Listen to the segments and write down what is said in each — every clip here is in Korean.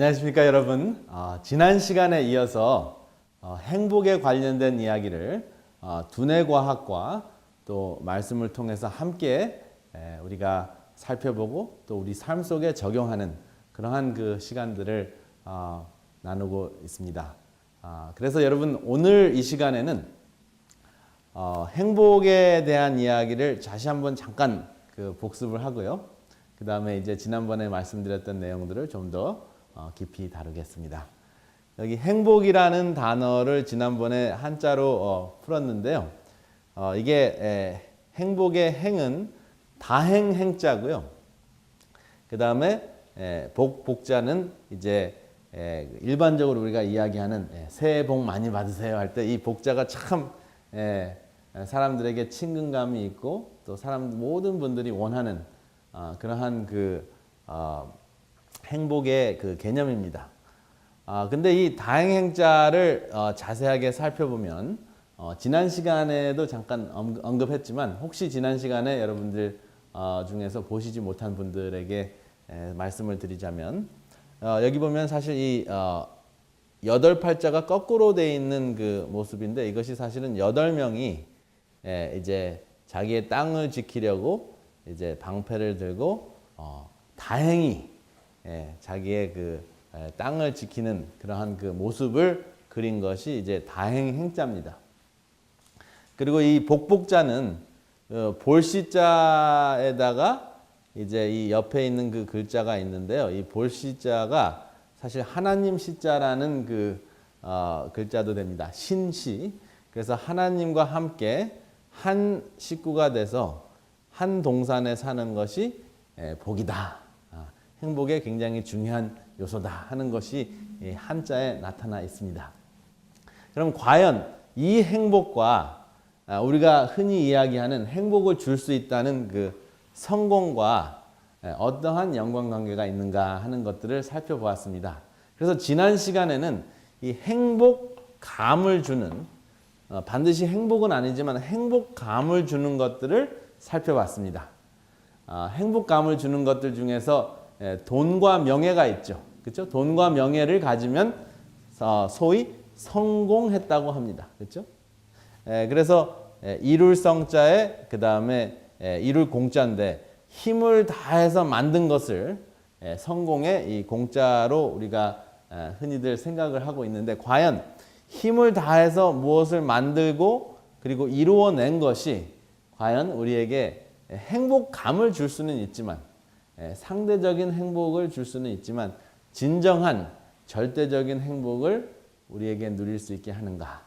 안녕하십니까 여러분. 어, 지난 시간에 이어서 어, 행복에 관련된 이야기를 어, 두뇌과학과 또 말씀을 통해서 함께 에, 우리가 살펴보고 또 우리 삶 속에 적용하는 그러한 그 시간들을 어, 나누고 있습니다. 아, 그래서 여러분 오늘 이 시간에는 어, 행복에 대한 이야기를 다시 한번 잠깐 그 복습을 하고요. 그 다음에 이제 지난번에 말씀드렸던 내용들을 좀더 어, 깊이 다루겠습니다. 여기 행복이라는 단어를 지난번에 한자로 어, 풀었는데요. 어, 이게 에, 행복의 행은 다행 행자고요. 그 다음에 복 복자는 이제 에, 일반적으로 우리가 이야기하는 에, 새해 복 많이 받으세요 할 때 이 복자가 참 에, 사람들에게 친근감이 있고 또 사람 모든 분들이 원하는 어, 그러한 그 어, 행복의 그 개념입니다. 아 근데 이 다행행자를 어, 자세하게 살펴보면 어, 지난 시간에도 잠깐 언급, 했지만 혹시 지난 시간에 여러분들 어, 중에서 보시지 못한 분들에게 에, 말씀을 드리자면 어, 여기 보면 사실 이 어, 여덟 팔자가 거꾸로 돼 있는 그 모습인데 이것이 사실은 여덟 명이 에, 이제 자기의 땅을 지키려고 이제 방패를 들고 어, 다행히 예, 자기의 그 에, 땅을 지키는 그러한 그 모습을 그린 것이 이제 다행 행자입니다. 그리고 이 복복자는 어, 볼시자에다가 이제 이 옆에 있는 그 글자가 있는데요. 이 볼시자가 사실 하나님 시자라는 그 어, 글자도 됩니다. 신시. 그래서 하나님과 함께 한 식구가 돼서 한 동산에 사는 것이 에, 복이다. 아, 행복의 굉장히 중요한 요소다 하는 것이 이 한자에 나타나 있습니다. 그럼 과연 이 행복과 아, 우리가 흔히 이야기하는 행복을 줄 수 있다는 그 성공과 어떠한 연관관계가 있는가 하는 것들을 살펴보았습니다. 그래서 지난 시간에는 이 행복감을 주는 어, 반드시 행복은 아니지만 행복감을 주는 것들을 살펴봤습니다. 아, 행복감을 주는 것들 중에서 돈과 명예가 있죠. 그렇죠? 돈과 명예를 가지면 어, 소위 성공했다고 합니다. 그렇죠? 그래서 이룰 성자에 그 다음에 이룰 공자인데 힘을 다해서 만든 것을 성공의 이 공자로 우리가 흔히들 생각을 하고 있는데 과연 힘을 다해서 무엇을 만들고 그리고 이루어낸 것이 과연 우리에게 행복감을 줄 수는 있지만 상대적인 행복을 줄 수는 있지만 진정한 절대적인 행복을 우리에게 누릴 수 있게 하는가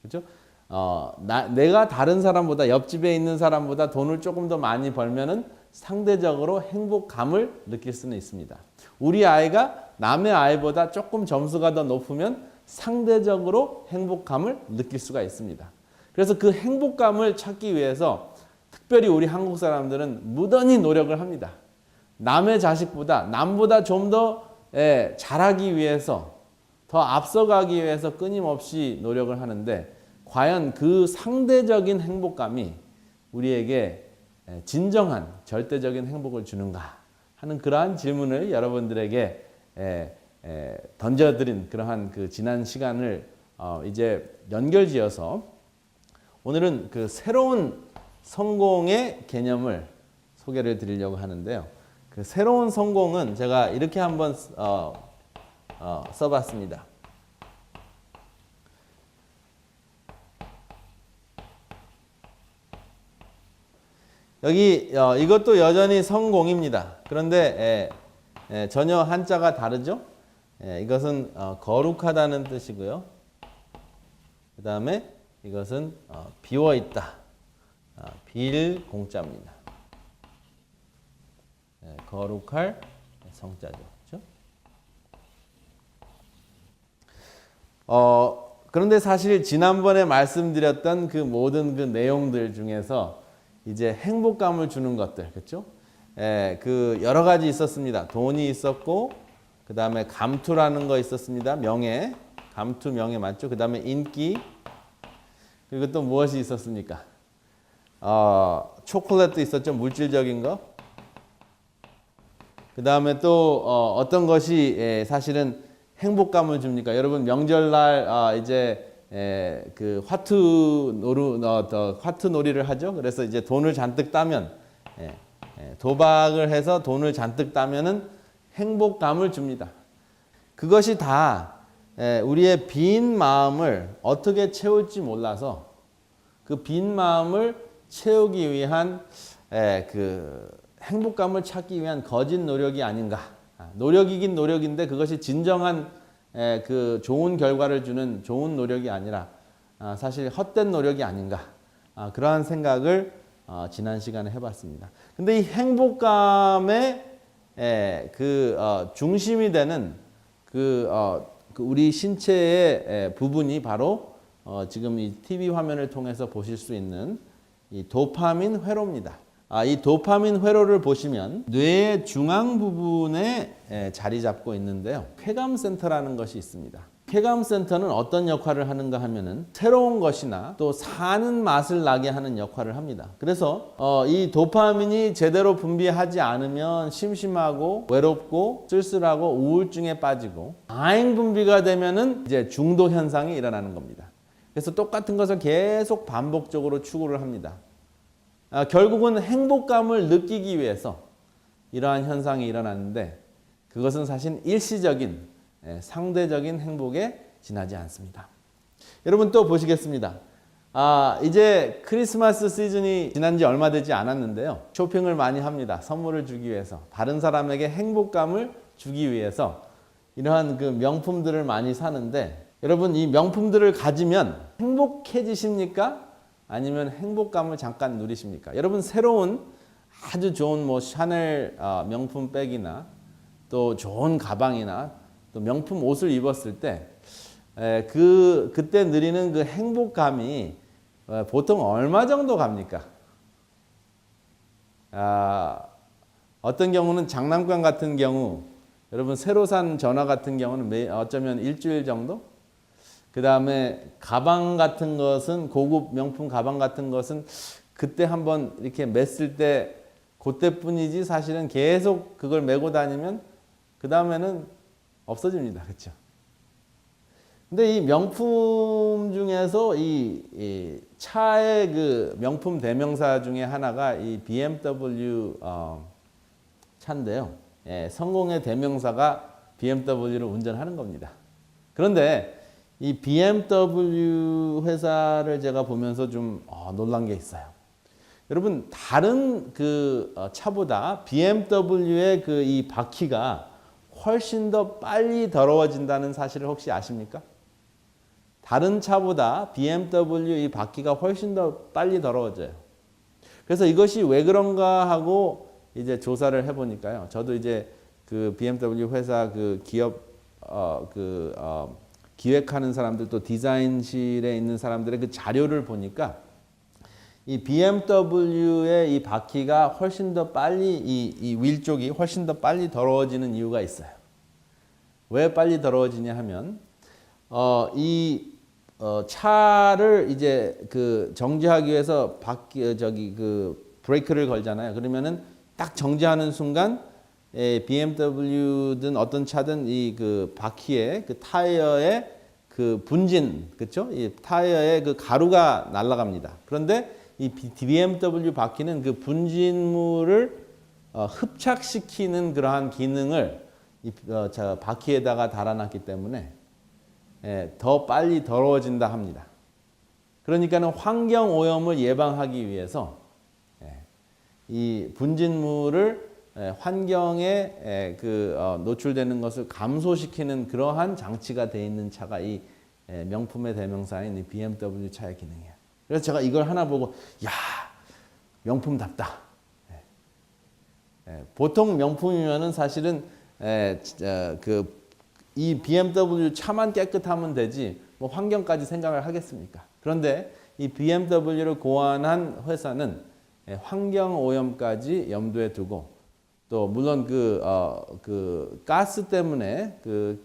그렇죠? 어, 나, 내가 다른 사람보다 옆집에 있는 사람보다 돈을 조금 더 많이 벌면은 상대적으로 행복감을 느낄 수는 있습니다. 우리 아이가 남의 아이보다 조금 점수가 더 높으면 상대적으로 행복감을 느낄 수가 있습니다. 그래서 그 행복감을 찾기 위해서 특별히 우리 한국 사람들은 무던히 노력을 합니다. 남의 자식보다 남보다 좀더 예, 잘하기 위해서 더 앞서가기 위해서 끊임없이 노력을 하는데 과연 그 상대적인 행복감이 우리에게 진정한 절대적인 행복을 주는가 하는 그러한 질문을 여러분들에게 던져드린 그러한 그 지난 시간을 어, 이제 연결지어서 오늘은 그 새로운 성공의 개념을 소개를 드리려고 하는데요. 그 새로운 성공은 제가 이렇게 한번 어, 어, 써봤습니다. 여기 어, 이것도 여전히 성공입니다. 그런데 에, 에, 전혀 한자가 다르죠? 에, 이것은 어, 거룩하다는 뜻이고요. 그 다음에 이것은 어, 비워 있다. 아, 빌 공자입니다. 거룩할 성자죠. 그렇죠? 어, 그런데 사실 지난번에 말씀드렸던 그 모든 그 내용들 중에서 이제 행복감을 주는 것들, 그렇죠? 예, 그 여러 가지 있었습니다. 돈이 있었고, 그 다음에 감투라는 거 있었습니다. 명예, 감투 명예 맞죠? 그 다음에 인기, 그리고 또 무엇이 있었습니까? 어, 초콜릿도 있었죠. 물질적인 거. 그 다음에 또 어, 어떤 것이 예, 사실은 행복감을 줍니까? 여러분 명절날 아, 이제 예, 그 화투 노루 어, 더 화투 놀이를 하죠. 그래서 이제 돈을 잔뜩 따면 예, 예, 도박을 해서 돈을 잔뜩 따면은 행복감을 줍니다. 그것이 다 예, 우리의 빈 마음을 어떻게 채울지 몰라서 그 빈 마음을 채우기 위한 에, 그 행복감을 찾기 위한 거짓 노력이 아닌가. 아, 노력이긴 노력인데 그것이 진정한 에, 그 좋은 결과를 주는 좋은 노력이 아니라 아, 사실 헛된 노력이 아닌가. 아, 그러한 생각을 어, 지난 시간에 해봤습니다. 근데 이 행복감의 에, 그 어, 중심이 되는 그, 어, 그 우리 신체의 에, 부분이 바로 어, 지금 이 TV 화면을 통해서 보실 수 있는 이 도파민 회로입니다. 아, 이 도파민 회로를 보시면 뇌의 중앙 부분에 에, 자리 잡고 있는데요. 쾌감 센터라는 것이 있습니다. 쾌감 센터는 어떤 역할을 하는가 하면은 새로운 것이나 또 사는 맛을 나게 하는 역할을 합니다. 그래서 어, 이 도파민이 제대로 분비하지 않으면 심심하고 외롭고 쓸쓸하고 우울증에 빠지고 과잉 분비가 되면은 이제 중독 현상이 일어나는 겁니다. 그래서 똑같은 것을 계속 반복적으로 추구를 합니다. 아, 결국은 행복감을 느끼기 위해서 이러한 현상이 일어나는데 그것은 사실 일시적인 예, 상대적인 행복에 지나지 않습니다. 여러분 또 보시겠습니다. 아, 이제 크리스마스 시즌이 지난 지 얼마 되지 않았는데요. 쇼핑을 많이 합니다. 선물을 주기 위해서. 다른 사람에게 행복감을 주기 위해서 이러한 그 명품들을 많이 사는데 여러분 이 명품들을 가지면 행복해지십니까? 아니면 행복감을 잠깐 누리십니까? 여러분 새로운 아주 좋은 뭐 샤넬 어, 명품 백이나 또 좋은 가방이나 또 명품 옷을 입었을 때 그 그때 누리는 그 행복감이 어, 보통 얼마 정도 갑니까? 아, 어떤 경우는 장난감 같은 경우 여러분 새로 산 전화 같은 경우는 매, 어쩌면 일주일 정도? 그 다음에 가방 같은 것은 고급 명품 가방 같은 것은 그때 한번 이렇게 맸을 때 그때뿐이지 사실은 계속 그걸 메고 다니면 그 다음에는 없어집니다. 그렇죠? 근데 이 명품 중에서 이, 이 차의 그 명품 대명사 중에 하나가 이 BMW 어, 차인데요. 예, 성공의 대명사가 BMW를 운전하는 겁니다. 그런데 이 BMW 회사를 제가 보면서 좀 어, 놀란 게 있어요. 여러분 다른 그 어, 차보다 BMW의 그 이 바퀴가 훨씬 더 빨리 더러워진다는 사실을 혹시 아십니까? 다른 차보다 BMW 이 바퀴가 훨씬 더 빨리 더러워져요. 그래서 이것이 왜 그런가 하고 이제 조사를 해보니까요. 저도 이제 그 BMW 회사 그 기업 어그 어, 기획하는 사람들 또 디자인실에 있는 사람들의 그 자료를 보니까 이 BMW의 이 바퀴가 훨씬 더 빨리 이, 이 윌 쪽이 훨씬 더 빨리 더러워지는 이유가 있어요. 왜 빨리 더러워지냐 하면 어, 이 어, 차를 이제 그 정지하기 위해서 바퀴 저기 그 브레이크를 걸잖아요. 그러면은 딱 정지하는 순간 에, BMW든 어떤 차든 이 그 바퀴에 그 타이어에 그 분진 그렇죠? 이 타이어에 그 가루가 날아갑니다. 그런데 이 BMW 바퀴는 그 분진물을 어, 흡착시키는 그러한 기능을 이 어, 저 바퀴에다가 달아놨기 때문에 예, 더 빨리 더러워진다 합니다. 그러니까는 환경 오염을 예방하기 위해서 예, 이 분진물을 예, 환경에 예, 그 어, 노출되는 것을 감소시키는 그러한 장치가 되어 있는 차가 이 예, 명품의 대명사인 이 BMW 차의 기능이에요. 그래서 제가 이걸 하나 보고 야 명품답다. 예. 예, 보통 명품이면은 사실은 예, 그이 BMW 차만 깨끗하면 되지 뭐 환경까지 생각을 하겠습니까? 그런데 이 BMW를 고안한 회사는 예, 환경 오염까지 염두에 두고 또 물론 그, 어, 그 가스 때문에 그,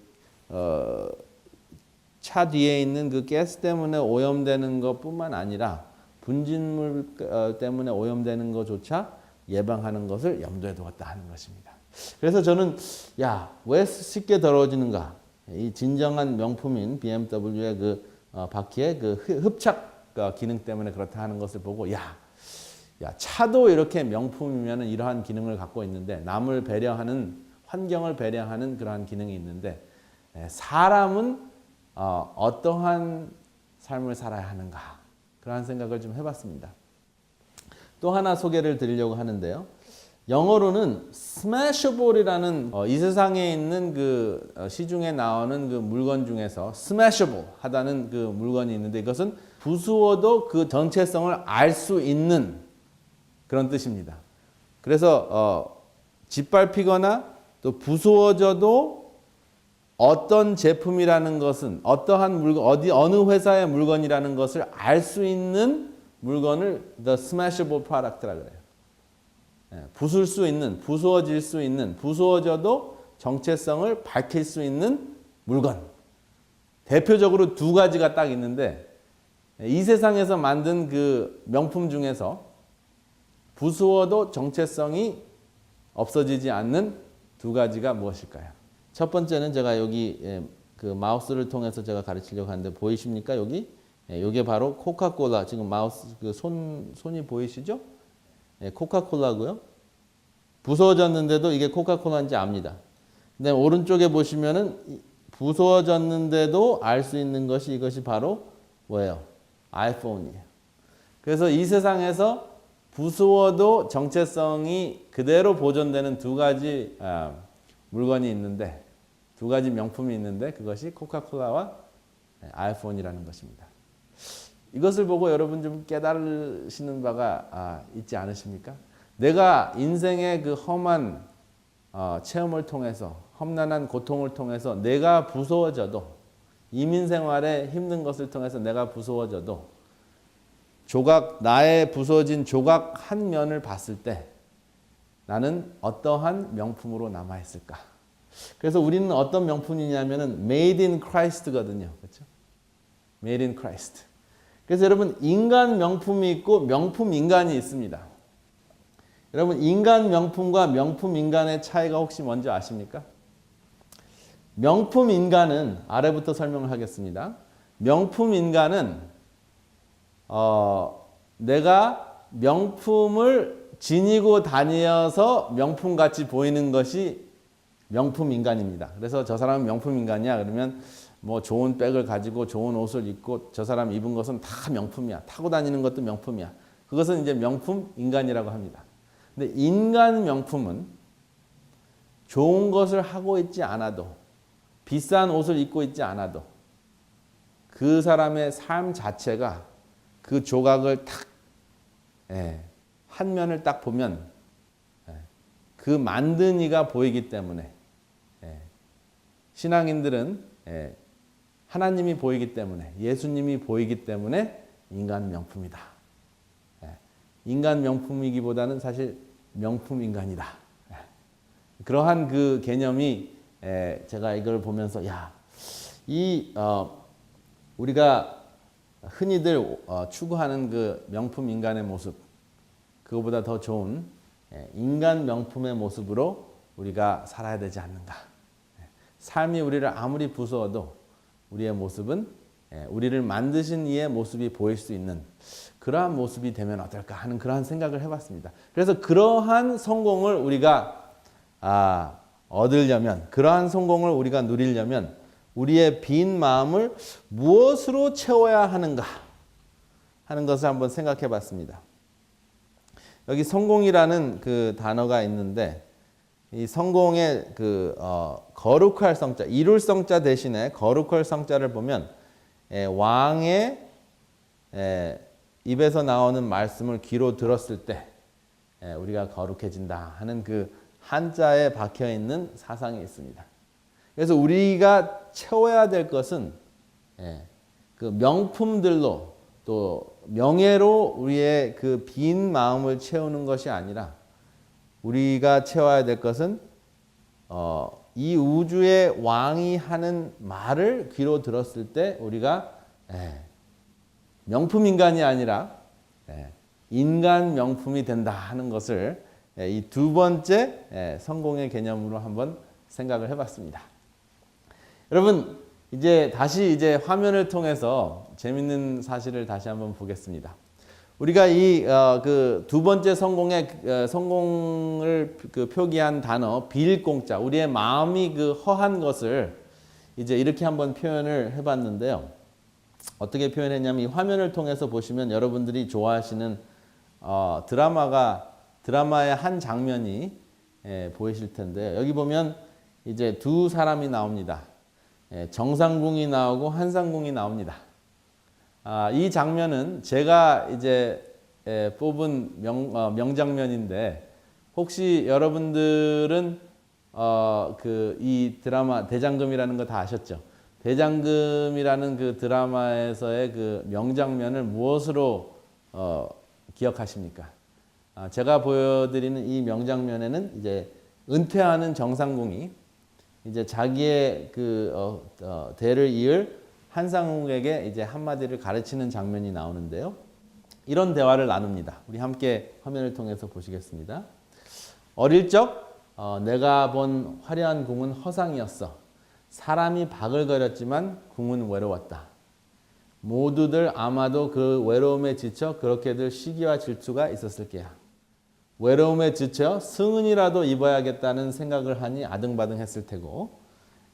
어, 차 뒤에 있는 그 가스 때문에 오염되는 것뿐만 아니라 분진물 어, 때문에 오염되는 것조차 예방하는 것을 염두에 두었다 하는 것입니다. 그래서 저는 야, 왜 쉽게 더러워지는가? 이 진정한 명품인 BMW의 그 어, 바퀴의 그 흡- 흡착 어, 기능 때문에 그렇다 하는 것을 보고 야, 야 차도 이렇게 명품이면 이러한 기능을 갖고 있는데 남을 배려하는 환경을 배려하는 그러한 기능이 있는데 에, 사람은 어, 어떠한 삶을 살아야 하는가 그러한 생각을 좀 해봤습니다. 또 하나 소개를 드리려고 하는데요. 영어로는 smashable,이라는 어, 이 세상에 있는 그 어, 시중에 나오는 그 물건 중에서 smashable 하다는 그 물건이 있는데 이것은 부수어도 그 전체성을 알 수 있는 그런 뜻입니다. 그래서 어, 짓밟히거나 또 부수어져도 어떤 제품이라는 것은 어떠한 물건 어디 어느 회사의 물건이라는 것을 알 수 있는 물건을 the smashable product라 그래요. 예, 부술 수 있는, 부수어질 수 있는, 부수어져도 정체성을 밝힐 수 있는 물건. 대표적으로 두 가지가 딱 있는데 예, 이 세상에서 만든 그 명품 중에서 부수어도 정체성이 없어지지 않는 두 가지가 무엇일까요? 첫 번째는 제가 여기 예, 그 마우스를 통해서 제가 가르치려고 하는데 보이십니까 여기? 예, 이게 바로 코카콜라 지금 마우스 그 손 손이 보이시죠? 예, 코카콜라고요. 부서졌는데도 이게 코카콜라인지 압니다. 근데 오른쪽에 보시면은 이- 부서졌는데도 알 수 있는 것이 이것이 바로 뭐예요? 아이폰이에요. 그래서 이 세상에서 부수어도 정체성이 그대로 보존되는 두 가지 아, 물건이 있는데 두 가지 명품이 있는데 그것이 코카콜라와 네, 아이폰이라는 것입니다. 이것을 보고 여러분 좀 깨달으시는 바가 아, 있지 않으십니까? 내가 인생의 그 험한 어, 체험을 통해서 험난한 고통을 통해서 내가 부서워져도 이민 생활에 힘든 것을 통해서 내가 부서워져도 조각 나의 부서진 조각 한 면을 봤을 때 나는 어떠한 명품으로 남아 있을까? 그래서 우리는 어떤 명품이냐면은 made in Christ거든요. 그렇죠? made in Christ. 그래서 여러분 인간 명품이 있고 명품 인간이 있습니다. 여러분 인간 명품과 명품 인간의 차이가 혹시 뭔지 아십니까? 명품 인간은 아래부터 설명을 하겠습니다. 명품 인간은 어, 내가 명품을 지니고 다니어서 명품 같이 보이는 것이 명품 인간입니다. 그래서 저 사람은 명품 인간이야 그러면 뭐 좋은 백을 가지고 좋은 옷을 입고 저 사람 입은 것은 다 명품이야. 타고 다니는 것도 명품이야. 그것은 이제 명품 인간이라고 합니다. 근데 인간 명품은 좋은 것을 하고 있지 않아도 비싼 옷을 입고 있지 않아도 그 사람의 삶 자체가 그 조각을 탁, 예, 한 면을 딱 보면 예, 그 만든 이가 보이기 때문에 예, 신앙인들은 예, 하나님이 보이기 때문에 예수님이 보이기 때문에 인간 명품이다. 예, 인간 명품이기보다는 사실 명품 인간이다. 예, 그러한 그 개념이 예, 제가 이걸 보면서 야 이 어, 우리가 흔히들 어, 추구하는 그 명품 인간의 모습 그거보다 더 좋은 예, 인간 명품의 모습으로 우리가 살아야 되지 않는가. 예, 삶이 우리를 아무리 부수어도 우리의 모습은 예, 우리를 만드신 이의 모습이 보일 수 있는 그러한 모습이 되면 어떨까 하는 그러한 생각을 해봤습니다. 그래서 그러한 성공을 우리가 아, 얻으려면 그러한 성공을 우리가 누리려면 우리의 빈 마음을 무엇으로 채워야 하는가 하는 것을 한번 생각해 봤습니다. 여기 성공이라는 그 단어가 있는데 이 성공의 그 어, 거룩할 성자, 이룰 성자 대신에 거룩할 성자를 보면 에, 왕의 에, 입에서 나오는 말씀을 귀로 들었을 때 에, 우리가 거룩해진다 하는 그 한자에 박혀 있는 사상이 있습니다. 그래서 우리가 채워야 될 것은 예, 그 명품들로 또 명예로 우리의 그 빈 마음을 채우는 것이 아니라 우리가 채워야 될 것은 어, 이 우주의 왕이 하는 말을 귀로 들었을 때 우리가 예, 명품 인간이 아니라 예, 인간 명품이 된다 하는 것을 예, 이두 번째 예, 성공의 개념으로 한번 생각을 해봤습니다. 여러분 이제 다시 이제 화면을 통해서 재밌는 사실을 다시 한번 보겠습니다. 우리가 이 그 두 번째 성공의 어, 성공을 그 표기한 단어 빌공자 우리의 마음이 그 허한 것을 이제 이렇게 한번 표현을 해봤는데요. 어떻게 표현했냐면 이 화면을 통해서 보시면 여러분들이 좋아하시는 어, 드라마가 드라마의 한 장면이 예, 보이실 텐데 여기 보면 이제 두 사람이 나옵니다. 예, 정상궁이 나오고 한상궁이 나옵니다. 아, 이 장면은 제가 이제 예, 뽑은 명, 어, 명장면인데 혹시 여러분들은 어, 그 이 드라마 대장금이라는 거 다 아셨죠? 대장금이라는 그 드라마에서의 그 명장면을 무엇으로 어, 기억하십니까? 아, 제가 보여드리는 이 명장면에는 이제 은퇴하는 정상궁이 이제 자기의 그 어, 어, 대를 이을 한상욱에게 이제 한마디를 가르치는 장면이 나오는데요. 이런 대화를 나눕니다. 우리 함께 화면을 통해서 보시겠습니다. 어릴 적 어, 내가 본 화려한 궁은 허상이었어. 사람이 바글거렸지만 궁은 외로웠다. 모두들 아마도 그 외로움에 지쳐 그렇게들 시기와 질투가 있었을 게야. 외로움에 지쳐 승은이라도 입어야겠다는 생각을 하니 아등바등했을 테고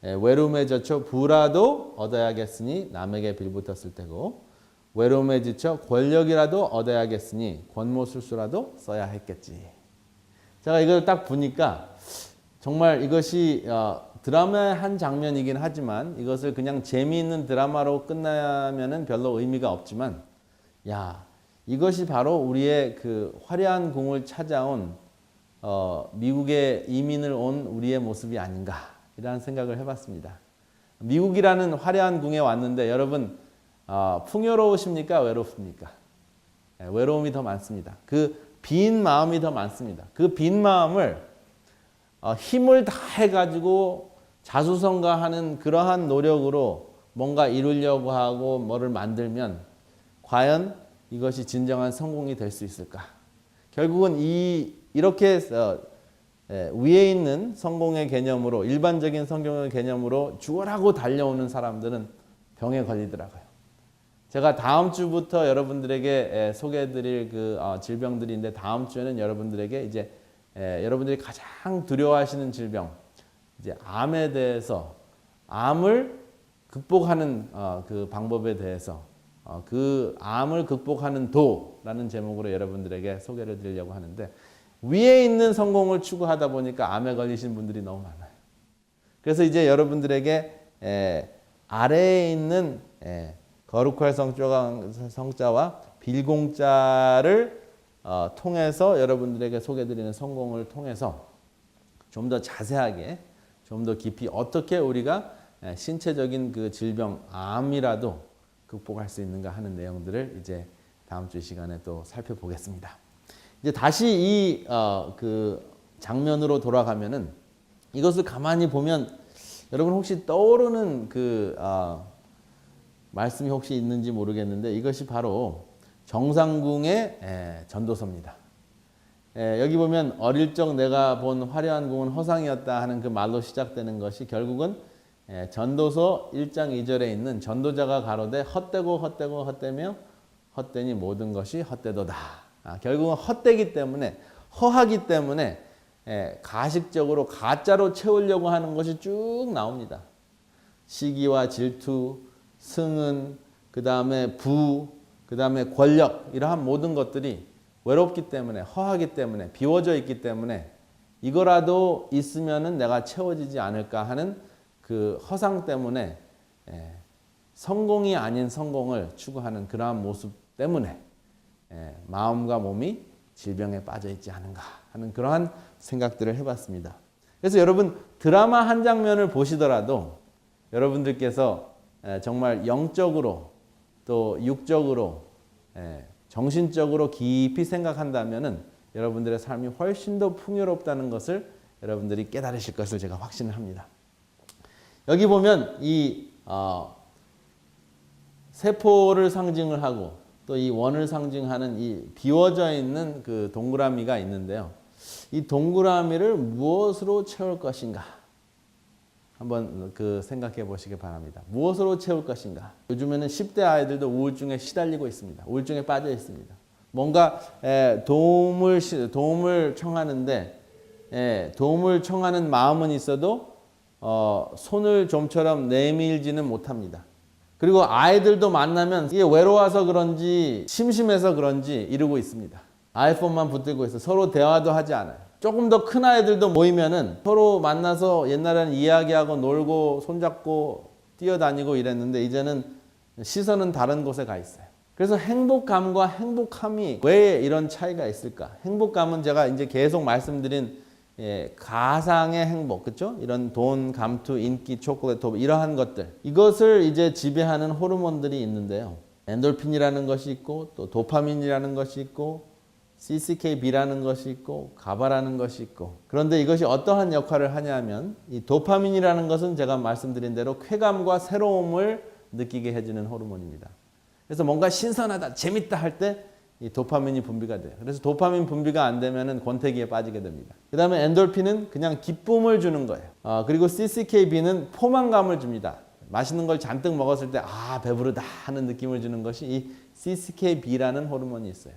예, 외로움에 지쳐 부라도 얻어야겠으니 남에게 빌붙었을 테고 외로움에 지쳐 권력이라도 얻어야겠으니 권모술수라도 써야 했겠지. 제가 이걸 딱 보니까 정말 이것이 어, 드라마의 한 장면이긴 하지만 이것을 그냥 재미있는 드라마로 끝나면은 별로 의미가 없지만 야 이것이 바로 우리의 그 화려한 궁을 찾아온 어, 미국에 이민을 온 우리의 모습이 아닌가 이라는 생각을 해봤습니다. 미국이라는 화려한 궁에 왔는데 여러분 어, 풍요로우십니까 외롭습니까? 네, 외로움이 더 많습니다. 그 빈 마음이 더 많습니다. 그 빈 마음을 어, 힘을 다 해 가지고 자수성가하는 그러한 노력으로 뭔가 이루려고 하고 뭐를 만들면 과연 이것이 진정한 성공이 될 수 있을까? 결국은 이 이렇게 해서 예, 위에 있는 성공의 개념으로 일반적인 성공의 개념으로 죽어라고 달려오는 사람들은 병에 걸리더라고요. 제가 다음 주부터 여러분들에게 예, 소개해드릴 그 어, 질병들인데 다음 주에는 여러분들에게 이제 예, 여러분들이 가장 두려워하시는 질병 이제 암에 대해서 암을 극복하는 어, 그 방법에 대해서 어, 그 암을 극복하는 도라는 제목으로 여러분들에게 소개를 드리려고 하는데 위에 있는 성공을 추구하다 보니까 암에 걸리신 분들이 너무 많아요. 그래서 이제 여러분들에게 에, 아래에 있는 에, 거룩할 성자가, 성자와 빌공자를 어, 통해서 여러분들에게 소개드리는 성공을 통해서 좀 더 자세하게 좀 더 깊이 어떻게 우리가 에, 신체적인 그 질병 암이라도 극복할 수 있는가 하는 내용들을 이제 다음 주 시간에 또 살펴보겠습니다. 이제 다시 이 어, 그 장면으로 돌아가면은 이것을 가만히 보면 여러분 혹시 떠오르는 그 어, 말씀이 혹시 있는지 모르겠는데 이것이 바로 정상궁의 에, 전도서입니다. 에, 여기 보면 어릴 적 내가 본 화려한 궁은 허상이었다 하는 그 말로 시작되는 것이 결국은 에, 전도서 1장 2절에 있는 전도자가 가로되 헛되고 헛되고 헛되며 헛되니 모든 것이 헛되도다. 아, 결국은 헛되기 때문에 허하기 때문에 에, 가식적으로 가짜로 채우려고 하는 것이 쭉 나옵니다. 시기와 질투, 승은, 그 다음에 부, 그 다음에 권력 이러한 모든 것들이 외롭기 때문에 허하기 때문에 비워져 있기 때문에 이거라도 있으면은 내가 채워지지 않을까 하는 그 허상 때문에 예, 성공이 아닌 성공을 추구하는 그러한 모습 때문에 예, 마음과 몸이 질병에 빠져 있지 않은가 하는 그러한 생각들을 해봤습니다. 그래서 여러분 드라마 한 장면을 보시더라도 여러분들께서 예, 정말 영적으로 또 육적으로 예, 정신적으로 깊이 생각한다면은 여러분들의 삶이 훨씬 더 풍요롭다는 것을 여러분들이 깨달으실 것을 제가 확신을 합니다. 여기 보면 이 어, 세포를 상징을 하고 또 이 원을 상징하는 이 비워져 있는 그 동그라미가 있는데요. 이 동그라미를 무엇으로 채울 것인가? 한번 그 생각해 보시기 바랍니다. 무엇으로 채울 것인가? 요즘에는 10대 아이들도 우울증에 시달리고 있습니다. 우울증에 빠져 있습니다. 뭔가 에, 도움을 시- 도움을 청하는데 에, 도움을 청하는 마음은 있어도 어, 손을 좀처럼 내밀지는 못합니다. 그리고 아이들도 만나면 이게 외로워서 그런지 심심해서 그런지 이러고 있습니다. 아이폰만 붙들고 있어 서로 대화도 하지 않아요. 조금 더 큰 아이들도 모이면은 서로 만나서 옛날에는 이야기하고 놀고 손잡고 뛰어다니고 이랬는데 이제는 시선은 다른 곳에 가 있어요. 그래서 행복감과 행복함이 왜 이런 차이가 있을까? 행복감은 제가 이제 계속 말씀드린 예, 가상의 행복, 그렇죠? 이런 돈, 감투, 인기, 초콜릿, 도박 이러한 것들 이것을 이제 지배하는 호르몬들이 있는데요. 엔돌핀이라는 것이 있고 또 도파민이라는 것이 있고 CCKB라는 것이 있고 가바라는 것이 있고 그런데 이것이 어떠한 역할을 하냐면 이 도파민이라는 것은 제가 말씀드린 대로 쾌감과 새로움을 느끼게 해주는 호르몬입니다. 그래서 뭔가 신선하다, 재밌다 할 때 이 도파민이 분비가 돼요. 그래서 도파민 분비가 안 되면은 권태기에 빠지게 됩니다. 그 다음에 엔돌핀은 그냥 기쁨을 주는 거예요. 아, 그리고 CCKB는 포만감을 줍니다. 맛있는 걸 잔뜩 먹었을 때 아 배부르다 하는 느낌을 주는 것이 이 CCKB라는 호르몬이 있어요.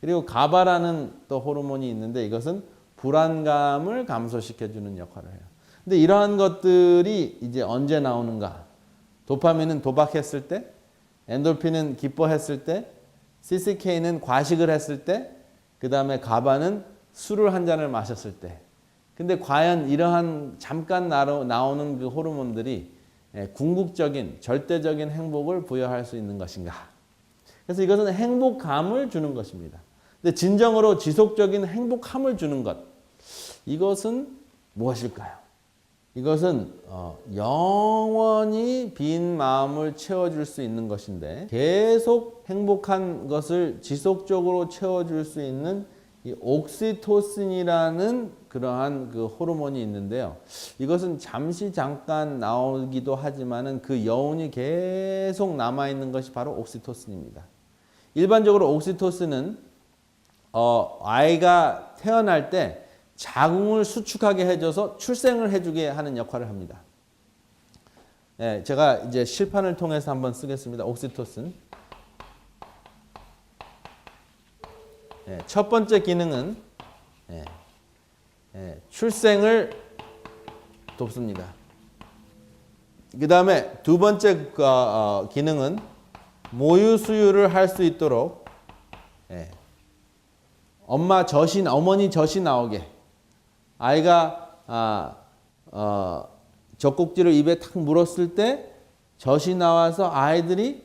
그리고 가바라는 또 호르몬이 있는데 이것은 불안감을 감소시켜 주는 역할을 해요. 근데 이러한 것들이 이제 언제 나오는가? 도파민은 도박했을 때, 엔돌핀은 기뻐했을 때, CCK는 과식을 했을 때, 그 다음에 가바는 술을 한 잔을 마셨을 때. 근데 과연 이러한 잠깐 나오는 그 호르몬들이 예, 궁극적인 절대적인 행복을 부여할 수 있는 것인가? 그래서 이것은 행복감을 주는 것입니다. 근데 진정으로 지속적인 행복함을 주는 것 이것은 무엇일까요? 이것은 어, 영원히 빈 마음을 채워줄 수 있는 것인데 계속 행복한 것을 지속적으로 채워줄 수 있는 이 옥시토신이라는 그러한 그 호르몬이 있는데요. 이것은 잠시 잠깐 나오기도 하지만은 그 여운이 계속 남아 있는 것이 바로 옥시토신입니다. 일반적으로 옥시토신은 어, 아이가 태어날 때 자궁을 수축하게 해줘서 출생을 해주게 하는 역할을 합니다. 예, 제가 이제 실판을 통해서 한번 쓰겠습니다. 옥시토신. 예, 첫 번째 기능은 예, 예, 출생을 돕습니다. 그 다음에 두 번째 그, 어, 기능은 모유 수유를 할 수 있도록 예, 엄마 젖이 어머니 젖이 나오게 아이가 아, 어, 젖꼭지를 입에 탁 물었을 때 젖이 나와서 아이들이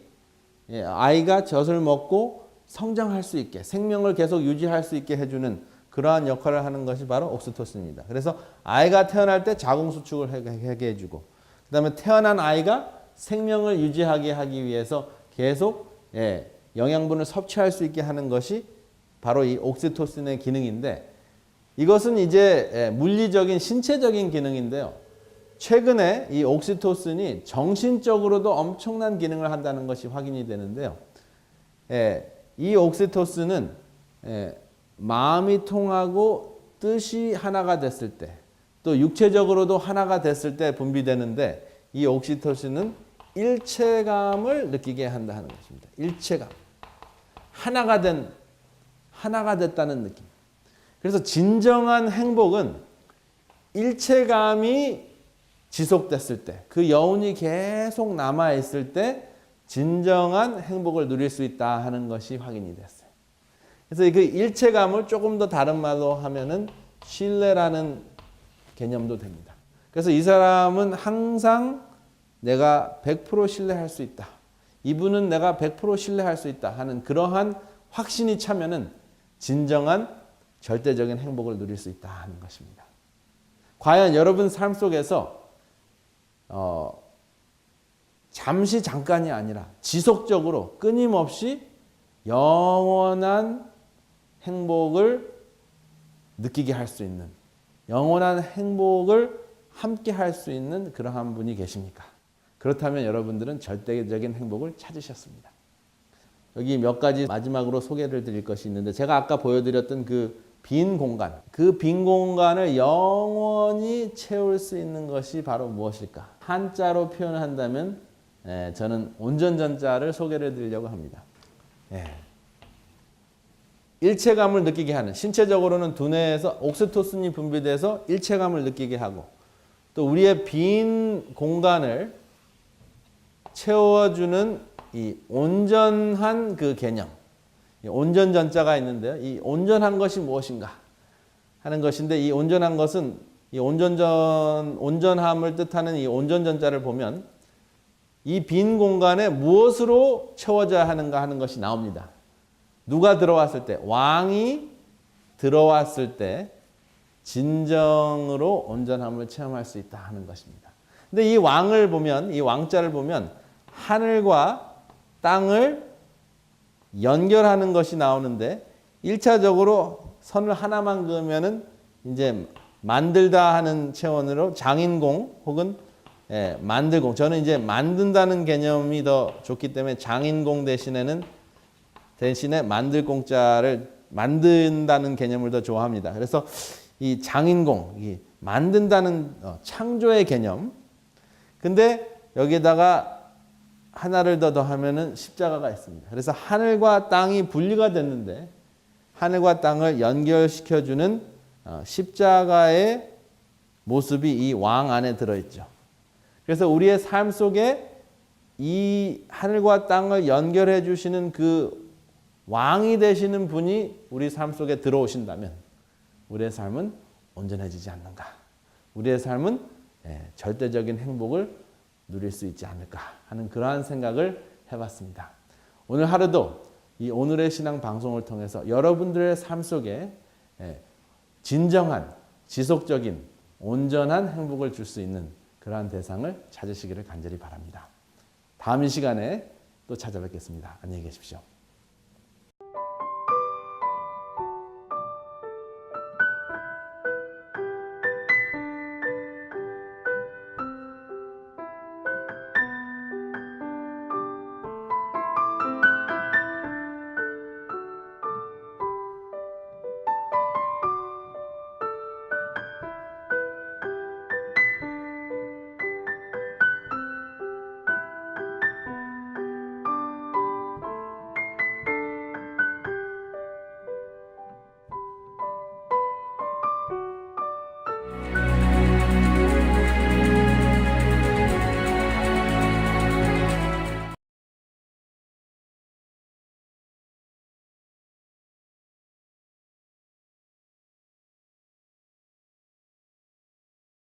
예, 아이가 젖을 먹고 성장할 수 있게 생명을 계속 유지할 수 있게 해주는 그러한 역할을 하는 것이 바로 옥시토신입니다. 그래서 아이가 태어날 때 자궁 수축을 하게 해주고 그 다음에 태어난 아이가 생명을 유지하게 하기 위해서 계속 예, 영양분을 섭취할 수 있게 하는 것이 바로 이 옥시토신의 기능인데 이것은 이제 예, 물리적인 신체적인 기능인데요. 최근에 이 옥시토신이 정신적으로도 엄청난 기능을 한다는 것이 확인이 되는데요. 예, 이 옥시토신은 예, 마음이 통하고 뜻이 하나가 됐을 때, 또 육체적으로도 하나가 됐을 때 분비되는데 이 옥시토신은 일체감을 느끼게 한다 하는 것입니다. 일체감. 하나가 된 하나가 됐다는 느낌. 그래서 진정한 행복은 일체감이 지속됐을 때, 그 여운이 계속 남아 있을 때 진정한 행복을 누릴 수 있다 하는 것이 확인이 됐어요. 그래서 그 일체감을 조금 더 다른 말로 하면은 신뢰라는 개념도 됩니다. 그래서 이 사람은 항상 내가 100% 신뢰할 수 있다. 이분은 내가 100% 신뢰할 수 있다 하는 그러한 확신이 차면은 진정한 절대적인 행복을 누릴 수 있다 하는 것입니다. 과연 여러분 삶 속에서 어, 잠시 잠깐이 아니라 지속적으로 끊임없이 영원한 행복을 느끼게 할 수 있는 영원한 행복을 함께 할 수 있는 그러한 분이 계십니까? 그렇다면 여러분들은 절대적인 행복을 찾으셨습니다. 여기 몇 가지 마지막으로 소개를 드릴 것이 있는데 제가 아까 보여드렸던 그 빈 공간. 그 빈 공간을 영원히 채울 수 있는 것이 바로 무엇일까? 한자로 표현한다면 예, 저는 온전전자를 소개를 드리려고 합니다. 예. 일체감을 느끼게 하는 신체적으로는 두뇌에서 옥시토신이 분비돼서 일체감을 느끼게 하고 또 우리의 빈 공간을 채워주는 이 온전한 그 개념 이 온전 전자가 있는데요. 이 온전한 것이 무엇인가 하는 것인데 이 온전한 것은 이 온전전 온전함을 뜻하는 이 온전 전자를 보면 이 빈 공간에 무엇으로 채워져야 하는가 하는 것이 나옵니다. 누가 들어왔을 때 왕이 들어왔을 때 진정으로 온전함을 체험할 수 있다 하는 것입니다. 근데 이 왕을 보면 이 왕자를 보면 하늘과 땅을 연결하는 것이 나오는데 1차적으로 선을 하나만 그으면은 이제 만들다 하는 체원으로 장인공 혹은 예, 만들공 저는 이제 만든다는 개념이 더 좋기 때문에 장인공 대신에는 대신에 만들 공자를 만든다는 개념을 더 좋아합니다. 그래서 이 장인공, 이 만든다는 어, 창조의 개념. 근데 여기에다가 하나를 더 더하면은 십자가가 있습니다. 그래서 하늘과 땅이 분리가 됐는데 하늘과 땅을 연결시켜 주는 어, 십자가의 모습이 이 왕 안에 들어 있죠. 그래서 우리의 삶 속에 이 하늘과 땅을 연결해 주시는 그 왕이 되시는 분이 우리 삶 속에 들어오신다면 우리의 삶은 온전해지지 않는가? 우리의 삶은 예, 절대적인 행복을 누릴 수 있지 않을까 하는 그러한 생각을 해봤습니다. 오늘 하루도 이 오늘의 신앙 방송을 통해서 여러분들의 삶 속에 예, 진정한 지속적인 온전한 행복을 줄 수 있는 그러한 대상을 찾으시기를 간절히 바랍니다. 다음 이 시간에 또 찾아뵙겠습니다. 안녕히 계십시오.